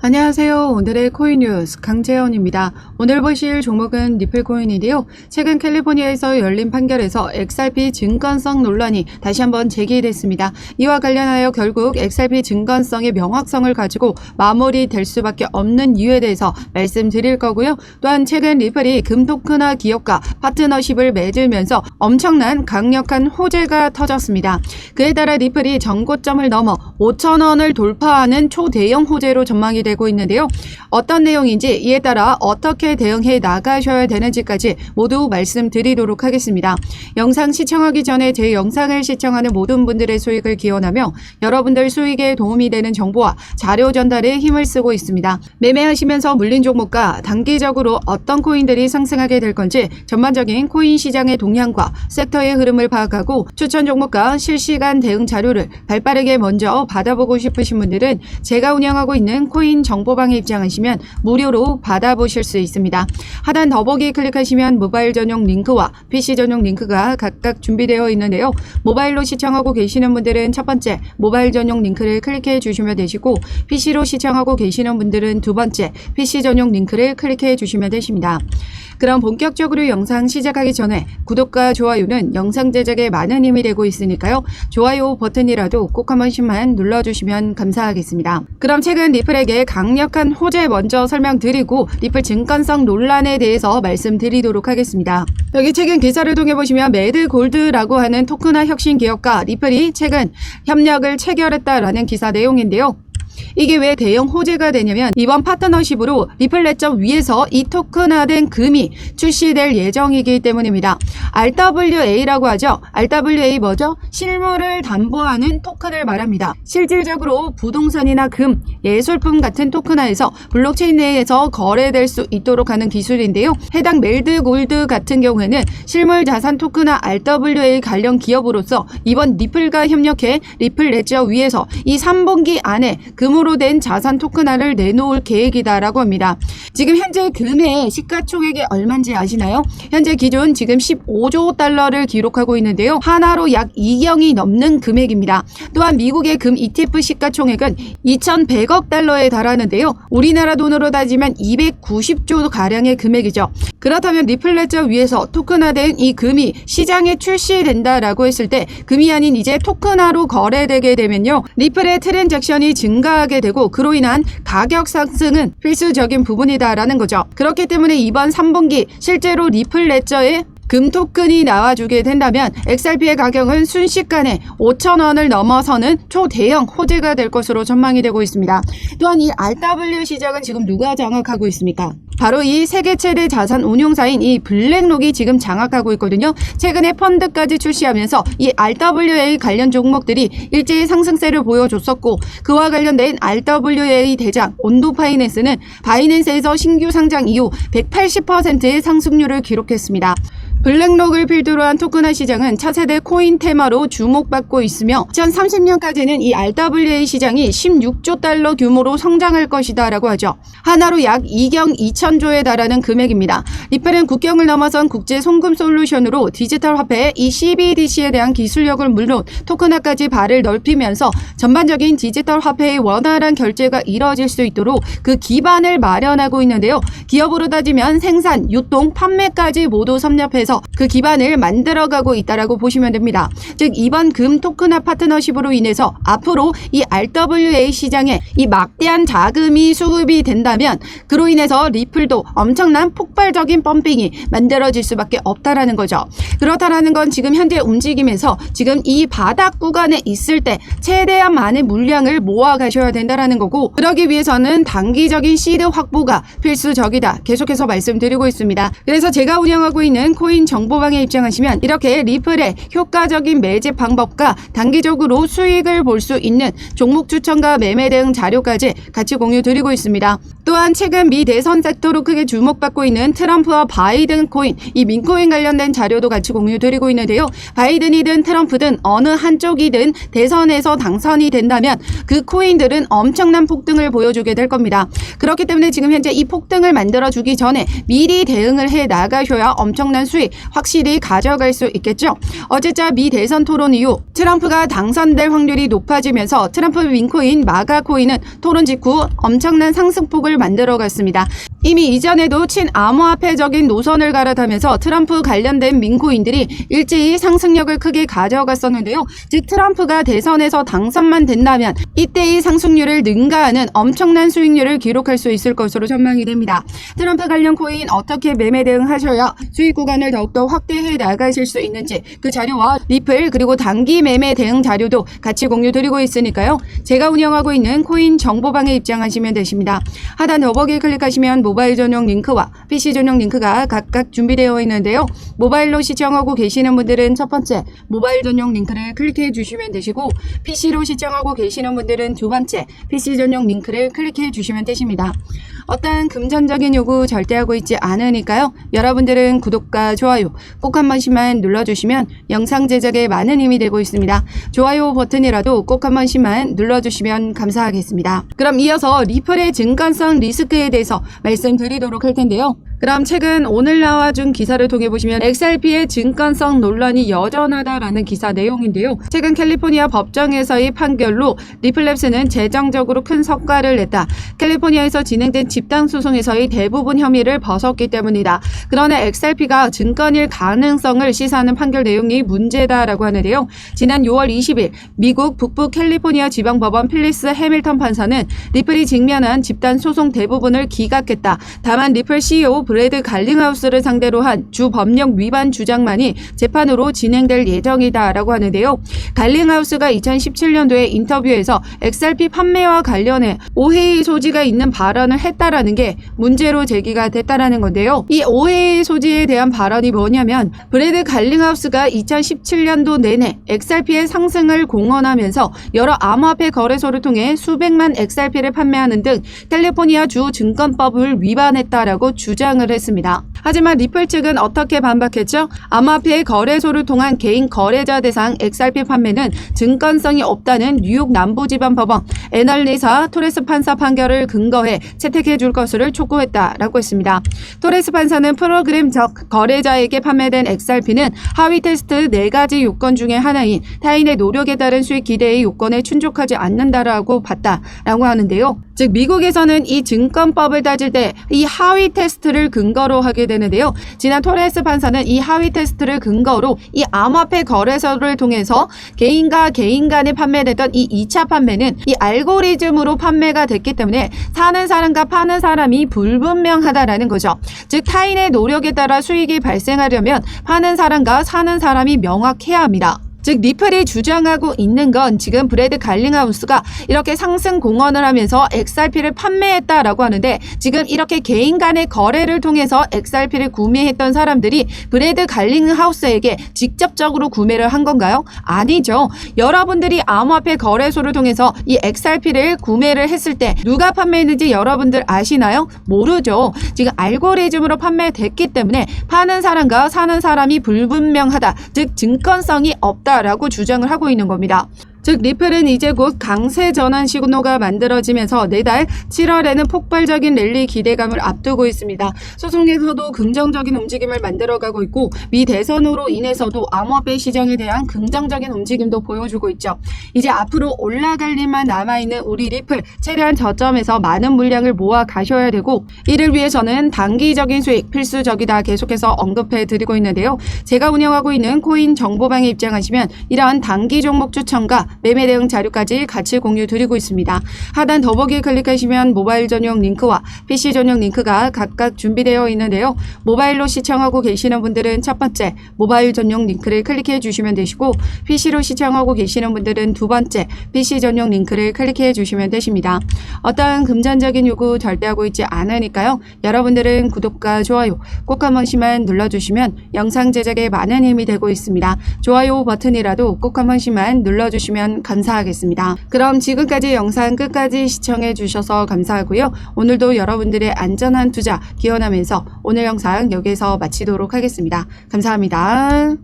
안녕하세요. 오늘의 코인 뉴스 강재현입니다. 오늘 보실 종목은 리플코인인데요. 최근 캘리포니아에서 열린 판결에서 XRP 증권성 논란이 다시 한번 제기됐습니다. 이와 관련하여 결국 XRP 증권성의 명확성을 가지고 마무리될 수밖에 없는 이유에 대해서 말씀드릴 거고요. 또한 최근 리플이 금토크나 기업과 파트너십을 맺으면서 엄청난 강력한 호재가 터졌습니다. 그에 따라 리플이 전고점을 넘어 5천원을 돌파하는 초대형 호재로 전망이 되고 있는데요. 어떤 내용인지 이에 따라 어떻게 대응해 나가셔야 되는지까지 모두 말씀드리도록 하겠습니다. 영상 시청하기 전에 제 영상을 시청하는 모든 분들의 수익을 기원하며 여러분들 수익에 도움이 되는 정보와 자료 전달에 힘을 쓰고 있습니다. 매매하시면서 물린 종목과 단기적으로 어떤 코인들이 상승하게 될 건지 전반적인 코인 시장의 동향과 섹터의 흐름을 파악하고 추천 종목과 실시간 대응 자료를 발빠르게 먼저 받아보고 싶으신 분들은 제가 운영하고 있는 코인 정보방에 입장하시면 무료로 받아보실 수 있습니다. 하단 더보기 클릭하시면 모바일 전용 링크와 PC 전용 링크가 각각 준비되어 있는데요. 모바일로 시청하고 계시는 분들은 첫 번째 모바일 전용 링크를 클릭해 주시면 되시고 PC로 시청하고 계시는 분들은 두 번째 PC 전용 링크를 클릭해 주시면 되십니다. 그럼 본격적으로 영상 시작하기 전에 구독과 좋아요는 영상 제작에 많은 힘이 되고 있으니까요. 좋아요 버튼이라도 꼭 한 번씩만 눌러주시면 감사하겠습니다. 그럼 최근 리플에게 강력한 호재 먼저 설명드리고 리플 증권성 논란에 대해서 말씀드리도록 하겠습니다. 여기 최근 기사를 통해 보시면 매드 골드라고 하는 토크나 혁신 기업과 리플이 최근 협력을 체결했다라는 기사 내용인데요. 이게 왜 대형 호재가 되냐면 이번 파트너십으로 리플렛점 위에서 이 토큰화된 금이 출시될 예정이기 때문입니다. RWA라고 하죠. RWA 뭐죠? 실물을 담보하는 토큰을 말합니다. 실질적으로 부동산이나 금, 예술품 같은 토큰화에서 블록체인 내에서 거래될 수 있도록 하는 기술인데요. 해당 멜드 골드 같은 경우에는 실물 자산 토큰화 RWA 관련 기업으로서 이번 리플과 협력해 리플 레저 위에서 이 3분기 안에 금으로 된 자산 토큰화를 내놓을 계획이다라고 합니다. 지금 현재 금의 시가총액이 얼마인지 아시나요? 현재 기준 지금 15조 달러를 기록하고 있는데요. 하나로 약 2경이 넘는 금액입니다. 또한 미국의 금 ETF 시가총액은 2,100억 달러에 달하는데요. 우리나라 돈으로 따지면 290조 가량의 금액이죠. 그렇다면 리플레저 위에서 토큰화된 이 금이 시장에 출시된다라고 했을 때 금이 아닌 이제 토큰화로 거래되게 되면요. 리플의 트랜잭션이 증가하게 되고 그로 인한 가격 상승은 필수적인 부분이다라는 거죠. 그렇기 때문에 이번 3분기 실제로 리플 레저의 금 토큰이 나와주게 된다면 XRP의 가격은 순식간에 5천원을 넘어서는 초대형 호재가 될 것으로 전망이 되고 있습니다. 또한 이 RW 시장은 지금 누가 장악하고 있습니까? 바로 이 세계 최대 자산 운용사인 이 블랙록이 지금 장악하고 있거든요. 최근에 펀드까지 출시하면서 이 RWA 관련 종목들이 일제히 상승세를 보여줬었고 그와 관련된 RWA 대장 온도 파이낸스는 바이낸스에서 신규 상장 이후 180%의 상승률을 기록했습니다. 블랙록을 필두로 한 토큰화 시장은 차세대 코인 테마로 주목받고 있으며 2030년까지는 이 RWA 시장이 16조 달러 규모로 성장할 것이다 라고 하죠. 하나로 약 2경 2천조에 달하는 금액입니다. 리플은 국경을 넘어선 국제 송금 솔루션으로 디지털 화폐 이 CBDC에 대한 기술력을 물론 토큰화까지 발을 넓히면서 전반적인 디지털 화폐의 원활한 결제가 이뤄질 수 있도록 그 기반을 마련하고 있는데요. 기업으로 따지면 생산, 유통, 판매까지 모두 섭렵해서 그 기반을 만들어가고 있다라고 보시면 됩니다. 즉 이번 금 토큰화 파트너십으로 인해서 앞으로 이 RWA 시장에 이 막대한 자금이 수급이 된다면 그로 인해서 리플도 엄청난 폭발적인 펌핑이 만들어질 수밖에 없다라는 거죠. 그렇다라는 건 지금 현재 움직임에서 지금 이 바닥 구간에 있을 때 최대한 많은 물량을 모아 가셔야 된다라는 거고 그러기 위해서는 단기적인 시드 확보가 필수적이다. 계속해서 말씀드리고 있습니다. 그래서 제가 운영하고 있는 코인 정보방에 입장하시면 이렇게 리플의 효과적인 매집 방법과 단기적으로 수익을 볼 수 있는 종목 추천과 매매 등 자료까지 같이 공유 드리고 있습니다. 또한 최근 미 대선 섹터로 크게 주목받고 있는 트럼프와 바이든 코인, 이 민코인 관련된 자료도 같이 공유 드리고 있는데요. 바이든이든 트럼프든 어느 한쪽이든 대선에서 당선이 된다면 그 코인들은 엄청난 폭등을 보여주게 될 겁니다. 그렇기 때문에 지금 현재 이 폭등을 만들어주기 전에 미리 대응을 해 나가셔야 엄청난 수익, 확실히 가져갈 수 있겠죠. 어제자 미 대선 토론 이후 트럼프가 당선될 확률이 높아지면서 트럼프 민코인 마가 코인은 토론 직후 엄청난 상승폭을 만들어갔습니다. 이미 이전에도 친암호화폐적인 노선을 갈아타면서 트럼프 관련된 민코인들이 일제히 상승력을 크게 가져갔었는데요. 즉 트럼프가 대선에서 당선만 된다면 이때의 상승률을 능가하는 엄청난 수익률을 기록할 수 있을 것으로 전망이 됩니다. 트럼프 관련 코인 어떻게 매매 대응하셔야 수익 구간을 더욱더 확대해 나가실 수 있는지 그 자료와 리플 그리고 단기 매매 대응 자료도 같이 공유 드리고 있으니까요. 제가 운영하고 있는 코인 정보방에 입장하시면 되십니다. 하단 더보기 클릭하시면 모바일 전용 링크와 PC 전용 링크가 각각 준비되어 있는데요. 모바일로 시청하고 계시는 분들은 첫 번째 모바일 전용 링크를 클릭해 주시면 되시고 PC로 시청하고 계시는 분들은 두 번째 PC 전용 링크를 클릭해 주시면 되십니다. 어떠한 금전적인 요구 절대 하고 있지 않으니까요. 여러분들은 구독과 좋아요 꼭 한 번씩만 눌러주시면 영상 제작에 많은 힘이 되고 있습니다. 좋아요 버튼이라도 꼭 한 번씩만 눌러주시면 감사하겠습니다. 그럼 이어서 리플의 증권성 리스크에 대해서 말씀 드리도록 할 텐데요. 그럼 최근 오늘 나와준 기사를 통해 보시면 XRP의 증권성 논란이 여전하다라는 기사 내용인데요. 최근 캘리포니아 법정에서의 판결로 리플랩스는 재정적으로 큰 성과를 냈다. 캘리포니아에서 진행된 집단 소송에서의 대부분 혐의를 벗었기 때문이다. 그러나 XRP가 증권일 가능성을 시사하는 판결 내용이 문제다라고 하는데요. 지난 6월 20일 미국 북부 캘리포니아 지방법원 필리스 해밀턴 판사는 리플이 직면한 집단 소송 대부분을 기각했다. 다만 리플 CEO 브래드 갈링하우스를 상대로 한 주 법령 위반 주장만이 재판으로 진행될 예정이다라고 하는데요. 갈링하우스가 2017년도에 인터뷰에서 XRP 판매와 관련해 오해의 소지가 있는 발언을 했다라는 게 문제로 제기가 됐다라는 건데요. 이 오해의 소지에 대한 발언이 뭐냐면 브래드 갈링하우스가 2017년도 내내 XRP의 상승을 공언하면서 여러 암호화폐 거래소를 통해 수백만 XRP를 판매하는 등 캘리포니아 주 증권법을 위반했다라고 주장 을 했습니다. 하지만 리플 측은 어떻게 반박했죠? 암호화폐 거래소를 통한 개인 거래자 대상 XRP 판매는 증권성이 없다는 뉴욕 남부지방 법원 애널리사 토레스 판사 판결을 근거해 채택해 줄 것을 촉구했다라고 했습니다. 토레스 판사는 프로그램적 거래자에게 판매된 XRP는 하위 테스트 4가지 요건 중에 하나인 타인의 노력에 따른 수익 기대의 요건에 충족하지 않는다라고 봤다라고 하는데요. 즉 미국에서는 이 증권법을 따질 때 이 하위 테스트를 근거로 하게 되는 데요. 지난 토레스 판사는 이 하위 테스트를 근거로 이 암호화폐 거래소를 통해서 개인과 개인 간에 판매됐던 이 2차 판매는 이 알고리즘으로 판매가 됐기 때문에 사는 사람과 파는 사람이 불분명하다라는 거죠. 즉 타인의 노력에 따라 수익이 발생하려면 파는 사람과 사는 사람이 명확해야 합니다. 즉 리플이 주장하고 있는 건 지금 브래드 갈링하우스가 이렇게 상승 공언을 하면서 XRP를 판매했다라고 하는데 지금 이렇게 개인 간의 거래를 통해서 XRP를 구매했던 사람들이 브래드 갈링하우스에게 직접적으로 구매를 한 건가요? 아니죠. 여러분들이 암호화폐 거래소를 통해서 이 XRP를 구매를 했을 때 누가 판매했는지 여러분들 아시나요? 모르죠. 지금 알고리즘으로 판매됐기 때문에 파는 사람과 사는 사람이 불분명하다. 즉 증권성이 없다. 라고 주장을 하고 있는 겁니다. 즉 리플은 이제 곧 강세 전환 시그널가 만들어지면서 내달 7월에는 폭발적인 랠리 기대감을 앞두고 있습니다. 소송에서도 긍정적인 움직임을 만들어가고 있고 미 대선으로 인해서도 암호화폐 시장에 대한 긍정적인 움직임도 보여주고 있죠. 이제 앞으로 올라갈 일만 남아있는 우리 리플 최대한 저점에서 많은 물량을 모아 가셔야 되고 이를 위해서는 단기적인 수익 필수적이다 계속해서 언급해 드리고 있는데요. 제가 운영하고 있는 코인 정보방에 입장하시면 이러한 단기 종목 추천과 매매 대응 자료까지 같이 공유 드리고 있습니다. 하단 더보기 클릭하시면 모바일 전용 링크와 PC 전용 링크가 각각 준비되어 있는데요. 모바일로 시청하고 계시는 분들은 첫 번째 모바일 전용 링크를 클릭해 주시면 되시고 PC로 시청하고 계시는 분들은 두 번째 PC 전용 링크를 클릭해 주시면 되십니다. 어떠한 금전적인 요구 절대 하고 있지 않으니까요. 여러분들은 구독과 좋아요 꼭 한 번씩만 눌러주시면 영상 제작에 많은 힘이 되고 있습니다. 좋아요 버튼이라도 꼭 한 번씩만 눌러 주시면 감사하겠습니다. 그럼 지금까지 영상 끝까지 시청해 주셔서 감사하고요. 오늘도 여러분들의 안전한 투자 기원하면서 오늘 영상 여기서 마치도록 하겠습니다. 감사합니다.